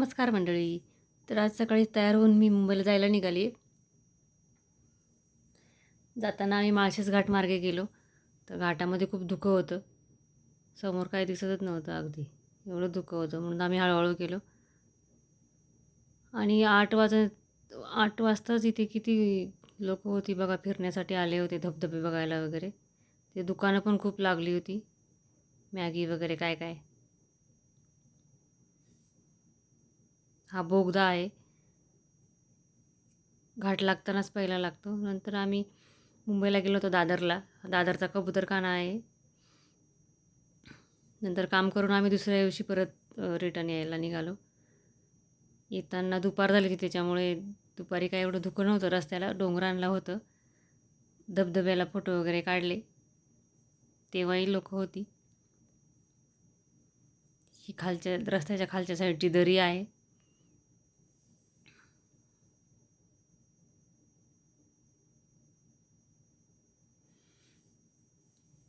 नमस्कार मंडळी. तर आज सकाळी तयार होऊन मी मुंबईला जायला निघाली. जाताना आम्ही माळशेस घाट मार्गे गेलो. तर घाटामध्ये खूप धुकं होतं. समोर काही दिसतच नव्हतं अगदी. एवढं धुकं होतं म्हणून आम्ही हळूहळू गेलो. आणि आठ वाज आठ वाजताच इथे किती लोक होती बघा फिरण्यासाठी आले होते धबधबे बघायला वगैरे. ते दुकानं पण खूप लागली होती. मॅगी वगैरे काय काय. हा बोगदा आहे. घाट लागतानाच पहिला लागतो. नंतर आम्ही मुंबईला गेलो होतो दादरला. दादरचा कबूतरखाना आहे. नंतर काम करून आम्ही दुसऱ्या दिवशी परत रिटर्न यायला निघालो. येताना दुपार झाली होती त्याच्यामुळे दुपारी काय एवढं धुकं नव्हतं रस्त्याला. डोंगरांना होतं. धबधब्याला फोटो वगैरे काढले. तेव्हाही लोक होती. ही खालच्या रस्त्याच्या खालच्या साईडची दरी आहे.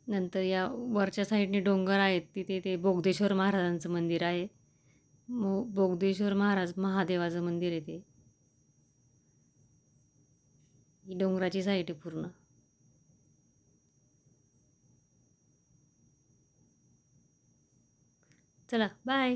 नंतर या वरच्या साईडने डोंगर आहेत तिथे ते बोगदेश्वर महाराजांचं मंदिर आहे. मो बोगदेश्वर महाराज महादेवाचं मंदिर आहे ते. ही डोंगराची साईड आहे पूर्ण. चला बाय